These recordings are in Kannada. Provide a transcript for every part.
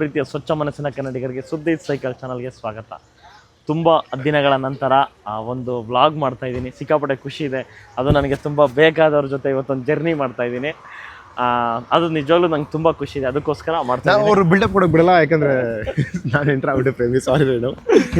ಪ್ರೀತಿಯ ಸ್ವಚ್ಛ ಮನಸ್ಸಿನ ಕನ್ನಡಿಗರಿಗೆ ಸುದ್ದಿ ಸೈಕಲ್ ಚಾನಲ್ಗೆ ಸ್ವಾಗತ. ತುಂಬ ದಿನಗಳ ನಂತರ ಒಂದು ವ್ಲಾಗ್ ಮಾಡ್ತಾ ಇದ್ದೀನಿ. ಸಿಕ್ಕಾಪಟ್ಟೆ ಖುಷಿ ಇದೆ. ಅದು ನನಗೆ ತುಂಬ ಬೇಕಾದವ್ರ ಜೊತೆ ಇವತ್ತೊಂದು ಜರ್ನಿ ಮಾಡ್ತಾ ಇದ್ದೀನಿ. ಆ, ಅದು ನಿಜವಾಗ್ಲೂ ನಂಗೆ ತುಂಬ ಖುಷಿ ಇದೆ. ಅದಕ್ಕೋಸ್ಕರ ಮಾಡ್ತಾ ಅವ್ರು ಬಿಲ್ಡಪ್ ಕೂಡ ಬಿಡಲ್ಲ ಯಾಕಂದ್ರೆ ನಾನು ಎಂಟ್ರ್ ಆಗ್ಬಿಟ್ಟೆ ಪ್ರೇಮಿ ಸಾರಿ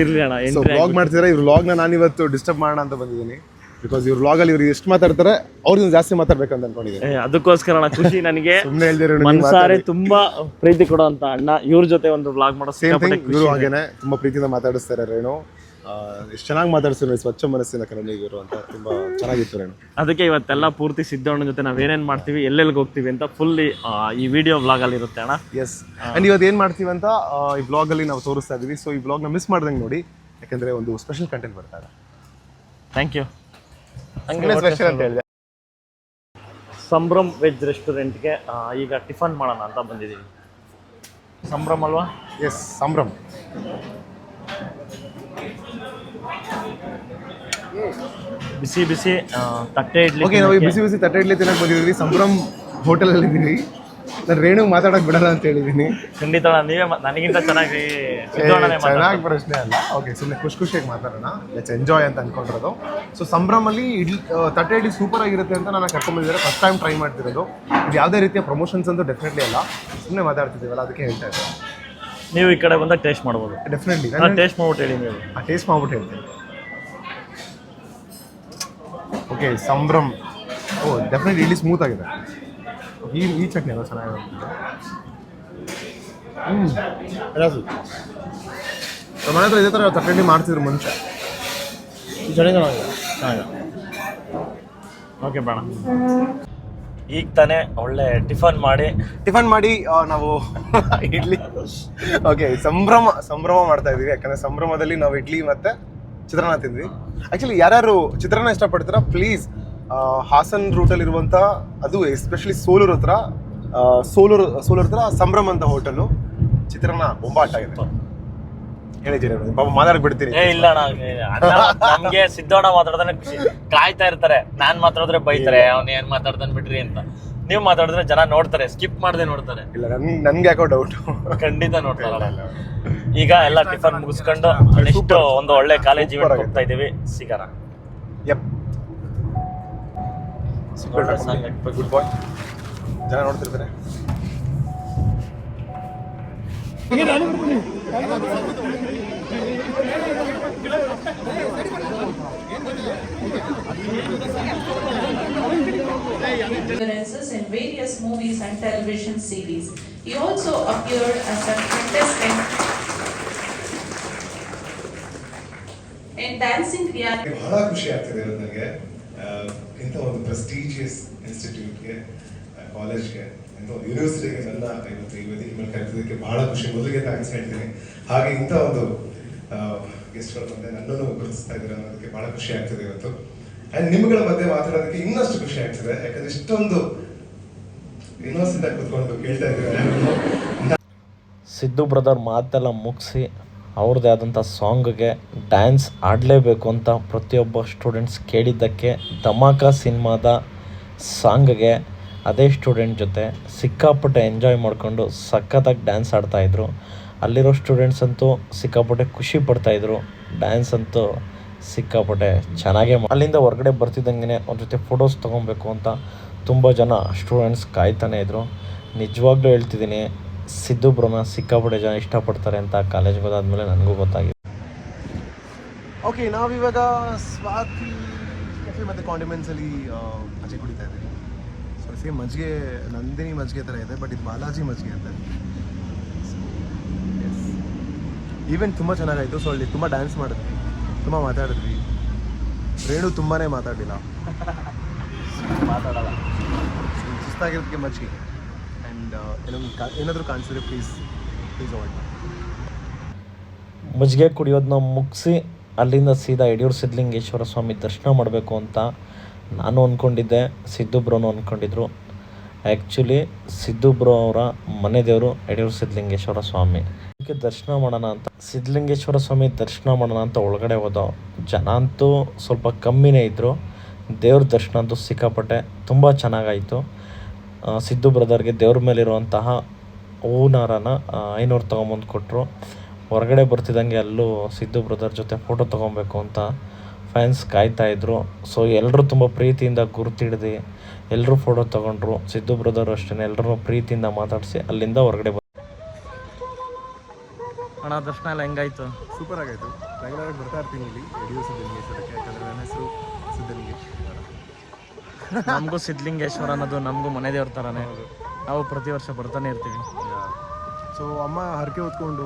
ಇರಲಿ ಅಣ್ಣ ಎಂಟ್ರಿ ವ್ಲಾಗ್ ಮಾಡ್ತಿದ್ರೆ ಇವ್ರು ವ್ಲಾಗ್ನ ನಾನು ಇವತ್ತು ಡಿಸ್ಟರ್ಬ್ ಮಾಡೋಣ ಅಂತ ಬಂದಿದ್ದೀನಿ. ಬಿಕಾಸ್ ಇವ್ರ ವ್ಲಾಗಲ್ಲಿ ಇವ್ರು ಎಷ್ಟು ಮಾತಾಡ್ತಾರೆ ಅವ್ರಿಗೆ ಜಾಸ್ತಿ ಮಾತಾಡ್ಬೇಕಂತ ಅನ್ಕೊಂಡಿದ್ದೀನಿ. ಏ, ಅದಕ್ಕೋಸ್ಕರ ಅಣ್ಣ ಖುಷಿ ನನಗೆ ಸುಮ್ಮನೆ ಹೇಳ್ದಿರೋ ಮನ್ಸಾರೆ ತುಂಬಾ ಪ್ರೀತಿ ಕೊಡುವಂತ ಅಣ್ಣ. ಇವ್ರ ಜೊತೆ ಒಂದು ವ್ಲಾಗ್ ಮಾಡೋ ಸೇಮ್ ಸಿಕ್ಕಾಪಟ್ಟೆ ಥಿಂಗ್ ಇವರು. ಹಾಗೇನೆ ತುಂಬಾ ಪ್ರೀತಿಯಿಂದ ಮಾತಾಡಿಸ್ತಾರೆ ರೇಣು. ಎಷ್ಟು ಚೆನ್ನಾಗಿ ಮಾತಾಡ್ತಾರೆ ಸ್ವಚ್ಛ ಮನಸ್ಸಿನ ಕನ್ನಡಿಗರು ಅಂತ ತುಂಬಾ ಚೆನ್ನಾಗಿತ್ತು ರೇಣು. ಅದಕ್ಕೆ ಇವತ್ತೆಲ್ಲ ಪೂರ್ತಿ ಸಿದ್ದಣ್ಣನ ಜೊತೆ ನಾವ್ ಏನೇನ್ ಮಾಡ್ತೀವಿ ಎಲ್ಲೆಲ್ಲಿಗೆ ಹೋಗ್ತೀವಿ ಅಂತ ಫುಲ್ ಈ ವಿಡಿಯೋ ಬ್ಲಾಗ್ ಅಲ್ಲಿ ಇರುತ್ತೆ ಅಣ್ಣ. ಎಸ್ ಅಂಡ್ ಇವತ್ತು ಏನ್ ಮಾಡ್ತೀವಿ ಅಂತ ಆ, ಈ ವ್ಲಾಗಲ್ಲಿ ನಾವು ತೋರಿಸ್ತಾ ಇದೀವಿ. ಸೊ ಈ ವ್ಲಾಗ್ನ ಮಿಸ್ ಮಾಡ್ದಂಗೆ ನೋಡಿ ಯಾಕಂದ್ರೆ ಒಂದು ಸ್ಪೆಷಲ್ ಕಂಟೆಂಟ್ ಬರ್ತಾ ಇದೆ. ಥ್ಯಾಂಕ್ ಯು ಸ್ಪೆಷಲ್ ಅಂತ ಹೇಳಿದೆ. ಸಂಭ್ರಮ್ ವೆಜ್ ರೆಸ್ಟೋರೆಂಟ್ಗೆ ಈಗ ಟಿಫನ್ ಮಾಡೋಣ ಅಂತ ಬಂದಿದ್ದೀವಿ. ಸಂಭ್ರಮ್ ಅಲ್ವಾ? ಎಸ್ ಸಂಭ್ರಮ್. ಬಿಸಿ ಬಿಸಿ ತಟ್ಟೆ ಇಡ್ಲಿ ಓಕೆ ನಾವು ಬಿಸಿ ಬಿಸಿ ತಟ್ಟೆ ಇಡ್ಲಿ ತಿನ್ನಕ್ ಬಂದಿದ್ದೀವಿ. ಸಂಭ್ರಮ್ ಹೋಟೆಲ್ ಅಲ್ಲಿ ಇದ್ದೀವಿ ನಾನು ರೇಣು ಮಾತಾಡಕ್ ಬಿಡಲ್ಲ ಅಂತ ಹೇಳಿದೀನಿ. ಖಂಡಿತ ಅಣ್ಣ, ನೀವೇ ಮ- ನನಗಿಂತ ಚೆನ್ನಾಗಿ ಸಿದ್ದಣ್ಣನೇ ಮಾತಾಡ್ತಾರೆ. ಚೆನ್ನಾಗಿ ಪ್ರಶ್ನೆ ಅಲ್ಲ. ಓಕೆ ಸುಮ್ಮನೆ ಖುಷಿ ಖುಷಿಯಾಗಿ ಮಾತಾಡೋಣ. ಲೆಟ್ಸ್ ಎಂಜಾಯ್ ಅಂತ ಅನ್ಕೊಂಡಿರೋದು. ಸೊ ಸಂಭ್ರಮಲ್ಲಿ ಇಡ್ಲಿ ಆ, ತಟ್ಟೆ ಇಡ್ಲಿ ಸೂಪರ್ ಆಗಿರುತ್ತೆ ಅಂತ ನಾನು ಕರ್ಕೊಂಡ್ಬಂದಿದ್ದಾರೆ. ಫಸ್ಟ್ ಟೈಮ್ ಟ್ರೈ ಮಾಡ್ತಿರೋದು. ಇದು ಯಾವುದೇ ರೀತಿಯ ಪ್ರಮೋಷನ್ಸ್ ಅಂತೂ ಡೆಫಿನೆಟ್ಲಿ ಅಲ್ಲ. ಸುಮ್ಮನೆ ಮಾತಾಡ್ತಿದ್ದೀವಲ್ಲ ಅದಕ್ಕೆ ಹೇಳ್ತಾ ಇದ್ದೆ ನೀವು ಈ ಕಡೆ ಬಂದಾಗ ಟೇಸ್ಟ್ ಮಾಡ್ಬೋದು. ಡೆಫಿನೆಟ್ಲಿ ಟೇಸ್ಟ್ ಮಾಡ್ಬಿಟ್ಟು ಹೇಳಿ ನೀವು. ಆ ಟೇಸ್ಟ್ ಮಾಡ್ಬಿಟ್ಟು ಹೇಳ್ತೀನಿ. Okay Sambhram. Oh definitely idli smooth ಆಗಿದೆ. ಈ ಈ ಚಟ್ನಿ ಎಲ್ಲ ಚೆನ್ನಾಗಿರುತ್ತೆ. ಹ್ಞೂ ರಾಜು ನಮ್ಮ ಮನೆ ಹತ್ರ ಇದೇ ಥರ ತಕ್ಕಂಡಿ ಮಾಡ್ತಿದ್ರು ಮುಂಚೆ. ಈ ಚಟ್ನಿ ಚೆನ್ನಾಗಿದೆ. ಓಕೆ ಬೇಡ. ಈಗ ತಾನೇ ಒಳ್ಳೆ ಟಿಫನ್ ಮಾಡಿ. ಟಿಫನ್ ಮಾಡಿ ಆ, ನಾವು ಇಡ್ಲಿ. ಓಕೆ ಸಂಭ್ರಮ ಸಂಭ್ರಮ ಮಾಡ್ತಾ ಇದೀವಿ ಯಾಕಂದ್ರೆ ಸಂಭ್ರಮದಲ್ಲಿ ನಾವು ಇಡ್ಲಿ ಮತ್ತೆ ಚಿತ್ರಾನ್ನ ತಿಂದ್ವಿ. ಆಕ್ಚುಲಿ ಯಾರ್ಯಾರು ಚಿತ್ರಾನ್ನ ಇಷ್ಟಪಡ್ತೀರಾ ಪ್ಲೀಸ್ ಹಾಸನ್ ರೂಟಲ್ಲಿ ಇರುವಂತ ಅದು ಎಸ್ಪೆಷಲಿ ಸೋಲೂರ್ ಹತ್ರ ಸೋಲೂರ್ ಸೋಲೂರ್ ಹತ್ರ ಸಂಭ್ರಮ ಅಂತ ಹೋಟೆಲು ಚಿತ್ರಾನ್ನ ಬೊಂಬಾಟ ಆಗಿದೆ. ಹೇಳಿದ್ದೀರಿ ಪಾಪ ಮಾತಾಡಕ್ ಬಿಡ್ತೀನಿ. ಏ ಇಲ್ಲ ಅಣ್ಣ ಅಣ್ಣ, ನಮ್ಗೆ ಸಿದ್ದಣ್ಣ ಮಾತಾಡ್ತಾನೆ ಖುಷಿ. ಕಾಯ್ತಾ ಇರ್ತಾರೆ ನಾನ್ ಮಾತಾಡಿದ್ರೆ ಬೈತಾರೆ ಅವ್ನ ಏನ್ ಮಾತಾಡ್ತಾನೆ ಬಿಡ್ರಿ ಅಂತ. ನೀವ್ ಮಾತಾಡಿದ್ರೆ ಜನ ನೋಡ್ತಾರೆ ಸ್ಕಿಪ್ ಮಾಡದೆ ನೋಡ್ತಾರೆ. ಇಲ್ಲ ನನ್ ನನ್ಗೆ ಯಾಕೋ ಡೌಟ್ ಖಂಡಿತ ನೋಡ್ತಾರಲ್ಲ ಈಗ ಎಲ್ಲ ಟಿಫನ್ ಮುಗಿಸ್ಕೊಂಡು ನೆಕ್ಸ್ಟ್ ಒಂದು ಒಳ್ಳೆ ಕಾಲೇಜ್ Super ಹೋಗ್ತಾ ಇದೀವಿ ಸಿಗರ. ಗುಡ್ ಬಾಯ್ ಜನ ನೋಡ್ತಿರ್ತಾರೆ appearances in various movies and television series. He also appeared as a contestant in Dancing Reality. ಇವತ್ತು ಇಂಥ ಒಂದು ಪ್ರೆಸ್ಟೀಜಿಯಸ್ ಇನ್ಸ್ಟಿಟ್ಯೂಟ್ಗೆ ಕಾಲೇಜ್ಗೆ ಇಂಥ ಒಂದು ಯೂನಿವರ್ಸಿಟಿಗೆ ನನ್ನ, ಇವತ್ತು ವೇದಿಕೆ ಮೇಲೆ ಕರೆದಿದ್ದಕ್ಕೆ ಬಹಳ ಖುಷಿ. ಮೊದಲಿಗೆ ಥ್ಯಾಂಕ್ಸ್ ಹೇಳ್ತೀನಿ. ಹಾಗೆ ಇಂಥ ಒಂದು ಗೆಸ್ಟ್ಗಳ ಬಂದೆ ನನ್ನನ್ನು ಗುರುತಿಸ್ತಾ ಇದ್ದೀರ ಅನ್ನೋದಕ್ಕೆ ಬಹಳ ಖುಷಿ ಆಗ್ತದೆ ಇವತ್ತು. ಆ್ಯಂಡ್ ನಿಮ್ಗಳ ಮಧ್ಯೆ ಮಾತಾಡೋದಕ್ಕೆ ಇನ್ನಷ್ಟು ಖುಷಿ ಆಗ್ತಿದೆ. ಯಾಕಂದ್ರೆ ಇಷ್ಟೊಂದು ಯೂನಿವರ್ಸಿಟಿ ಕುತ್ಕೊಂಡು ಕೇಳ್ತಾ ಇದ್ದೀರ ಸಿದ್ದು ಬ್ರದರ್ ಮಾತೆಲ್ಲ ಮುಗಿಸಿ ಅವ್ರದ್ದೇ ಆದಂಥ ಸಾಂಗ್ಗೆ ಡ್ಯಾನ್ಸ್ ಆಡಲೇಬೇಕು ಅಂತ ಪ್ರತಿಯೊಬ್ಬ ಸ್ಟೂಡೆಂಟ್ಸ್ ಕೇಳಿದ್ದಕ್ಕೆ ಧಮಾಕ ಸಿನಿಮಾದ ಸಾಂಗ್ಗೆ ಅದೇ ಸ್ಟೂಡೆಂಟ್ ಜೊತೆ ಸಿಕ್ಕಾಪಟ್ಟೆ ಎಂಜಾಯ್ ಮಾಡಿಕೊಂಡು ಸಖತ್ತಾಗಿ ಡ್ಯಾನ್ಸ್ ಆಡ್ತಾಯಿದ್ರು ಅಲ್ಲಿರೋ ಸ್ಟೂಡೆಂಟ್ಸ್ ಅಂತೂ ಸಿಕ್ಕಾಪಟ್ಟೆ ಖುಷಿ ಪಡ್ತಾಯಿದ್ರು ಡ್ಯಾನ್ಸ್ ಅಂತೂ ಸಿಕ್ಕಾಪಟ್ಟೆ ಚೆನ್ನಾಗೇ ಅಲ್ಲಿಂದ ಹೊರಗಡೆ ಬರ್ತಿದ್ದಂಗೆ ಅವ್ರ ಜೊತೆ ಫೋಟೋಸ್ ತೊಗೊಬೇಕು ಅಂತ ತುಂಬ ಜನ ಸ್ಟೂಡೆಂಟ್ಸ್ ಕಾಯ್ತಾನೆ ಇದ್ರು. ನಿಜವಾಗ್ಲೂ ಹೇಳ್ತಿದ್ದೀನಿ ಸಿದ್ದು ಬ್ರನ ಸಿಕ್ಕಾಪಟ್ಟೆ ಜನ ಇಷ್ಟಪಡ್ತಾರೆ ಅಂತ ಕಾಲೇಜ್ಗೆ ಹೋದಾದ್ಮೇಲೆ ನನಗೂ ಗೊತ್ತಾಗಿದೆ. ಓಕೆ ನಾವಿವಾಗ ಸ್ವಾತಿ ಕೆಫೆ ಮತ್ತು ಕಾಂಡಿಮೆಂಟ್ಸಲ್ಲಿ ಮಜ್ಜಿಗೆ ಕುಡಿತಾ ಇದ್ದೀವಿ. ಸೊ ಸೇಮ್ ಮಜ್ಜಿಗೆ ನಂದಿನಿ ಮಜ್ಜಿಗೆ ಥರ ಇದೆ ಬಟ್ ಇದು ಬಾಲಾಜಿ ಮಜ್ಜಿಗೆ ಅಂತ. ಈವೆಂಟ್ ತುಂಬ ಚೆನ್ನಾಗಾಯಿತು. ಸೊ ಅಲ್ಲಿ ತುಂಬ ಡ್ಯಾನ್ಸ್ ಮಾಡಿದ್ವಿ ತುಂಬ ಮಾತಾಡಿದ್ವಿ. ರೇಣು ತುಂಬಾ ಮಾತಾಡಲಿಲ್ಲ ಮಾತಾಡಲ್ಲ. ಸುಸ್ತಾಗಿರೋದಕ್ಕೆ ಮಜ್ಜಿಗೆ. ಏನೊಂದು ಏನಾದರೂ ಕಾಣಿಸಿದ್ರೆ ಪ್ಲೀಸ್ ಪ್ಲೀಸ್ ಅವಾಯ್ಡ್ ಮಜ್ಜಿಗೆ ಕುಡಿಯೋದನ್ನ ಮುಗಿಸಿ ಅಲ್ಲಿಂದ ಸೀದಾ ಯಡಿಯೂರು ಸಿದ್ಧಲಿಂಗೇಶ್ವರ ಸ್ವಾಮಿ ದರ್ಶನ ಮಾಡಬೇಕು ಅಂತ ನಾನು ಅಂದ್ಕೊಂಡಿದ್ದೆ ಸಿದ್ದು ಬ್ರೋನು ಅಂದ್ಕೊಂಡಿದ್ರು ಆ್ಯಕ್ಚುಲಿ ಸಿದ್ದು ಬ್ರೋ ಅವರ ಮನೆ ದೇವರು ಯಡಿಯೂರು ಸಿದ್ಧಲಿಂಗೇಶ್ವರ ಸ್ವಾಮಿ. ಅದಕ್ಕೆ ದರ್ಶನ ಮಾಡೋಣ ಅಂತ, ಸಿದ್ಧಲಿಂಗೇಶ್ವರ ಸ್ವಾಮಿ ದರ್ಶನ ಮಾಡೋಣ ಅಂತ ಒಳಗಡೆ ಹೋದೋ ಜನ ಅಂತೂ ಸ್ವಲ್ಪ ಕಮ್ಮಿನೇ ಇದ್ದರು ದೇವ್ರ ದರ್ಶನ ಅಂತೂ ಸಿಕ್ಕಾಪಟ್ಟೆ, ತುಂಬ ಚೆನ್ನಾಗಾಯಿತು. ಸಿದ್ದು ಬ್ರದರ್ಗೆ ದೇವ್ರ ಮೇಲಿರುವಂತಹ ಹೂನಾರನ ಐನೂರು ತೊಗೊಂಬಂದು ಕೊಟ್ಟರು ಹೊರಗಡೆ ಬರ್ತಿದ್ದಂಗೆ ಅಲ್ಲೂ ಸಿದ್ದು ಬ್ರದರ್ ಜೊತೆ ಫೋಟೋ ತೊಗೊಬೇಕು ಅಂತ ಫ್ಯಾನ್ಸ್ ಕಾಯ್ತಾ ಇದ್ರು. ಸೊ ಎಲ್ಲರೂ ತುಂಬ ಪ್ರೀತಿಯಿಂದ ಗುರುತಿಡ್ದು ಎಲ್ಲರೂ ಫೋಟೋ ತೊಗೊಂಡ್ರು. ಸಿದ್ದು ಬ್ರದರ್ ಅಷ್ಟೇ ಎಲ್ಲರೂ ಪ್ರೀತಿಯಿಂದ ಮಾತಾಡಿಸಿ ಅಲ್ಲಿಂದ ಹೊರಗಡೆ ಅಣ್ಣ ದರ್ಶನ ಎಲ್ಲ ಹೆಂಗಾಯ್ತು? ಸೂಪರ್ ಆಗಾಯ್ತು. ಬರ್ತಾ ಇರ್ತೀನಿ ಇಲ್ಲಿ. ಯಾಕಂದ್ರೆ ನನ್ನ ಹೆಸರು ಸಿದ್ಧಲಿಂಗೇಶ್ವರ ನಮಗೂ ಸಿದ್ಧಲಿಂಗೇಶ್ವರ ಅನ್ನೋದು ನಮಗೂ ಮನೆ ದೇವ್ರ ಥರನೇ ನಾವು ಪ್ರತಿ ವರ್ಷ ಬರ್ತಾನೆ ಇರ್ತೀವಿ. ಸೊ ಅಮ್ಮ ಹರಕೆ ಹೊತ್ಕೊಂಡು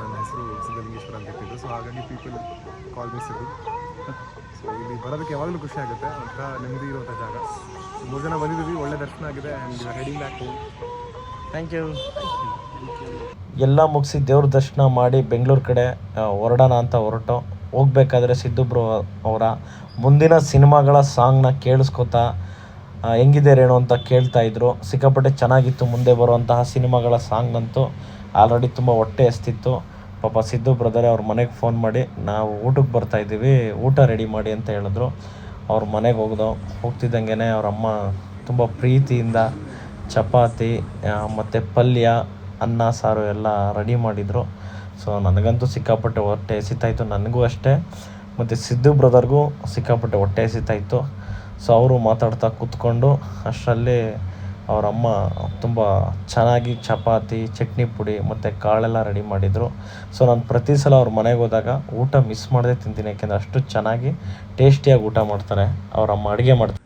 ನನ್ನ ಹೆಸರು ಸಿದ್ಧಲಿಂಗೇಶ್ವರ ಅಂತ ಸೊ ಹಾಗಾಗಿ ಪೀಪಲ್ ಕಾಲ್ ಸಿದ್ದು. ಸೊ ಇಲ್ಲಿ ಬರೋದಕ್ಕೆ ಯಾವಾಗಲೂ ಖುಷಿ ಆಗುತ್ತೆ. ಒಂಥರ ನೆಮ್ಮದಿ ಇರುವಂಥ ಜಾಗ. ಮೂರು ಜನ ಬಂದಿದ್ದೀವಿ. ಒಳ್ಳೆ ದರ್ಶನ ಆಗಿದೆ and heading back home thank you ಎಲ್ಲ ಮುಗಿಸಿ ದೇವ್ರ ದರ್ಶನ ಮಾಡಿ ಬೆಂಗಳೂರು ಕಡೆ ಹೊರಡೋಣ ಅಂತ ಹೊರಟು. ಹೋಗ್ಬೇಕಾದ್ರೆ ಸಿದ್ದು ಬ್ರೋ ಅವರ ಮುಂದಿನ ಸಿನಿಮಾಗಳ ಸಾಂಗ್ನ ಕೇಳಿಸ್ಕೊತಾ ಹೆಂಗಿದೆ ರೇಣು ಅಂತ ಕೇಳ್ತಾ ಇದ್ರು. ಸಿಕ್ಕಾಪಟ್ಟೆ ಚೆನ್ನಾಗಿತ್ತು ಮುಂದೆ ಬರುವಂತಹ ಸಿನಿಮಾಗಳ ಸಾಂಗ್ನಂತೂ ಆಲ್ರೆಡಿ ತುಂಬ ಹೊಟ್ಟೆ ಎಸ್ತಿತ್ತು ಪಾಪ ಸಿದ್ದು ಬ್ರದರೇ ಅವ್ರ ಮನೆಗೆ ಫೋನ್ ಮಾಡಿ, ನಾವು ಊಟಕ್ಕೆ ಬರ್ತಾ ಇದ್ದೀವಿ, ಊಟ ರೆಡಿ ಮಾಡಿ ಅಂತ ಹೇಳಿದ್ರು. ಅವ್ರ ಮನೆಗೆ ಹೋಗ್ದು ಹೋಗ್ತಿದ್ದಂಗೆ ಅವ್ರ ಅಮ್ಮ ತುಂಬ ಪ್ರೀತಿಯಿಂದ ಚಪಾತಿ ಮತ್ತು ಪಲ್ಯ, ಅನ್ನ, ಸಾರು ಎಲ್ಲ ರೆಡಿ ಮಾಡಿದರು. ಸೊ ನನಗಂತೂ ಸಿಕ್ಕಾಪಟ್ಟೆ ಹೊಟ್ಟೆ ಎಸಿತಾಯಿತ್ತು ನನಗೂ ಅಷ್ಟೇ. ಮತ್ತು ಸಿದ್ದು ಬ್ರದರ್ಗೂ ಸಿಕ್ಕಾಪಟ್ಟೆ ಹೊಟ್ಟೆ ಎಸಿತಾಯಿತ್ತು ಸೊ ಅವರು ಮಾತಾಡ್ತಾ ಕೂತ್ಕೊಂಡು ಅಷ್ಟರಲ್ಲಿ ಅವರಮ್ಮ ತುಂಬ ಚೆನ್ನಾಗಿ ಚಪಾತಿ, ಚಟ್ನಿ ಪುಡಿ ಮತ್ತು ಕಾಳೆಲ್ಲ ರೆಡಿ ಮಾಡಿದರು. ಸೊ ನಾನು ಪ್ರತಿ ಸಲ ಅವ್ರ ಮನೆಗೆ ಹೋದಾಗ ಊಟ ಮಿಸ್ ಮಾಡದೆ ತಿಂತೀನಿ, ಯಾಕೆಂದರೆ ಅಷ್ಟು ಚೆನ್ನಾಗಿ ಟೇಸ್ಟಿಯಾಗಿ ಊಟ ಮಾಡ್ತಾರೆ. ಅವರಮ್ಮ ಅಡುಗೆ ಮಾಡ್ತಾರೆ.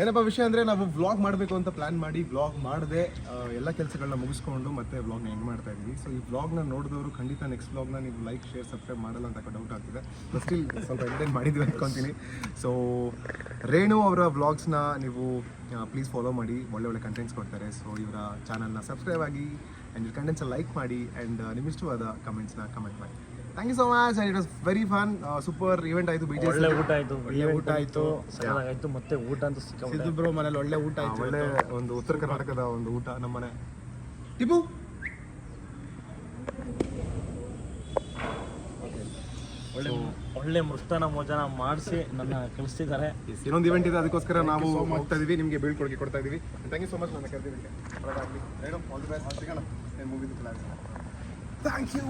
ಏನಪ್ಪ ವಿಷಯ ಅಂದರೆ ನಾವು ವ್ಲಾಗ್ ಮಾಡಬೇಕು ಅಂತ ಪ್ಲಾನ್ ಮಾಡಿ ವ್ಲಾಗ್ ಮಾಡದೆ ಎಲ್ಲ ಕೆಲಸಗಳನ್ನ ಮುಗಿಸ್ಕೊಂಡು ಮತ್ತೆ ವ್ಲಾಗ್ನ ಎಂಡ್ ಮಾಡ್ತಾ ಇದ್ವಿ ಸೊ ಈ ವ್ಲಾಗ್ನ ನೋಡಿದವರು ಖಂಡಿತ ನೆಕ್ಸ್ಟ್ ವ್ಲಾಗ್ನ ನೀವು ಲೈಕ್ ಶೇರ್ ಸಬ್ಸ್ಕ್ರೈಬ್ ಮಾಡಲ್ಲ ಅಂತ ಡೌಟ್ ಆಗ್ತಿದೆ. ಸ್ಟಿಲ್ ಸ್ವಲ್ಪ ಎಂಟೈನ್ ಮಾಡಿದ್ವಿ ಅಂದ್ಕೊತೀನಿ ಸೊ ರೇಣು ಅವರ ವ್ಲಾಗ್ಸ್ನ ನೀವು ಪ್ಲೀಸ್ ಫಾಲೋ ಮಾಡಿ. ಒಳ್ಳೆ ಒಳ್ಳೆ ಕಂಟೆಂಟ್ಸ್ ಕೊಡ್ತಾರೆ. ಸೊ ಇವರ ಚಾನಲ್ನ ಸಬ್ಸ್ಕ್ರೈಬ್ ಆಗಿ ಆ್ಯಂಡ್ ಕಂಟೆಂಟ್ಸ್ ಲೈಕ್ ಮಾಡಿ ಆ್ಯಂಡ್ ನಿಮ್ಮಿಷ್ಟವಾದ ಕಮೆಂಟ್ಸ್ನ ಕಮೆಂಟ್ ಮಾಡಿ. Thank you so much it was very fun super event ಆಯಿತು ಬಿ ಒಳ್ಳೆ ಊಟ ಆಯ್ತು. ಒಳ್ಳೆ ಊಟ ಆಯ್ತು. ಆಯ್ತು. ಮತ್ತೆ ಊಟ ಅಂತ ಸಿಕ್ಕಿದ್ದು ಸಿದ್ದು ಬ್ರೋ ಮನೇಲಿ ಒಳ್ಳೆ ಊಟ ಆಯಿತು ಒಳ್ಳೆ ಒಂದು ಉತ್ತರ ಕರ್ನಾಟಕದ ಒಂದು ಊಟ ನಮ್ಮನೆ. ಟಿಪು ಒಳ್ಳೆ ಒಳ್ಳೆ ಮೃಷ್ಟನ ಮೋಜನ ಮಾಡಿಸಿ ನನ್ನ ಕಳಿಸ್ತಿದ್ದಾರೆ. ಇನ್ನೊಂದು ಇವೆಂಟ್ ಇದೆ ಅದಕ್ಕೋಸ್ಕರ ನಾವು ಹೋಗ್ತಾ ಇದೀವಿ ನಿಮಗೆ ಬೀಳ್ಕೊಡುಗೆ ಕೊಡ್ತಾ ಇದೀವಿ. ಥ್ಯಾಂಕ್ ಯು ಸೋ ಮಚ್ ನನ್ನ ಕರೆದಿದ್ದಕ್ಕೆ. Madam all the best. ಸಿಗೋಣ. Thank you